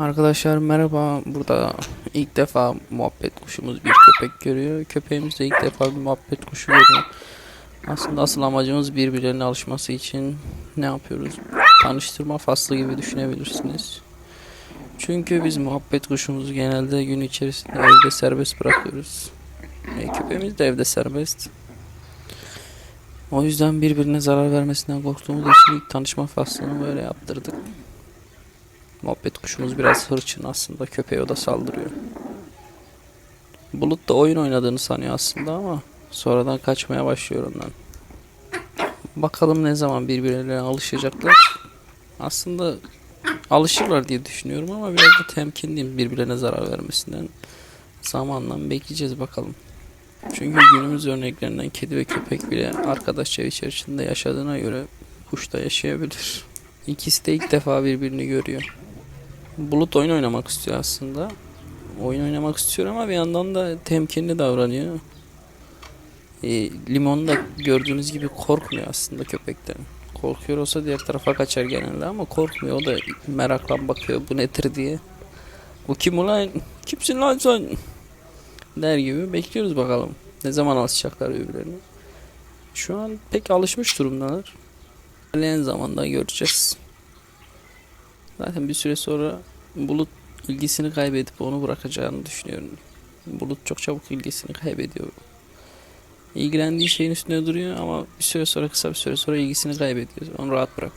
Arkadaşlar merhaba. Burada ilk defa muhabbet kuşumuz bir köpek görüyor. Köpeğimiz de ilk defa bir muhabbet kuşu görüyor. Aslında asıl amacımız birbirlerine alışması için ne yapıyoruz? Tanıştırma faslı gibi düşünebilirsiniz. Çünkü biz muhabbet kuşumuzu genelde gün içerisinde evde serbest bırakıyoruz. E, köpeğimiz de evde serbest. O yüzden birbirine zarar vermesinden korktuğumuz için ilk tanışma faslını böyle yaptırdık. Muhabbet kuşumuz biraz hırçın aslında. Köpeğe o da saldırıyor. Bulut da oyun oynadığını sanıyor aslında ama sonradan kaçmaya başlıyor ondan. Bakalım ne zaman birbirlerine alışacaklar. Aslında alışırlar diye düşünüyorum ama biraz da temkinliyim birbirlerine zarar vermesinden. Zamanla bekleyeceğiz bakalım. Çünkü günümüz örneklerinden kedi ve köpek bile arkadaşça içerisinde yaşadığına göre kuş da yaşayabilir. İkisi de ilk defa birbirini görüyor. Bulut oyun oynamak istiyor aslında. Oyun oynamak istiyor ama bir yandan da temkinli davranıyor. E, limon da gördüğünüz gibi korkmuyor aslında köpekten. Korkuyor olsa diğer tarafa kaçar genelde ama korkmuyor. O da merakla bakıyor bu nedir diye. Bu kim ulan? Kimsin lan sen? Der gibi bekliyoruz bakalım. Ne zaman alışacaklar birbirlerine. Şu an pek alışmış durumdalar. İlerleyen zamanda göreceğiz. Zaten bir süre sonra Bulut ilgisini kaybedip onu bırakacağını düşünüyorum. Bulut çok çabuk ilgisini kaybediyor. İlgilendiği şeyin üstünde duruyor ama bir süre sonra kısa bir süre sonra ilgisini kaybediyor. Onu rahat bırak.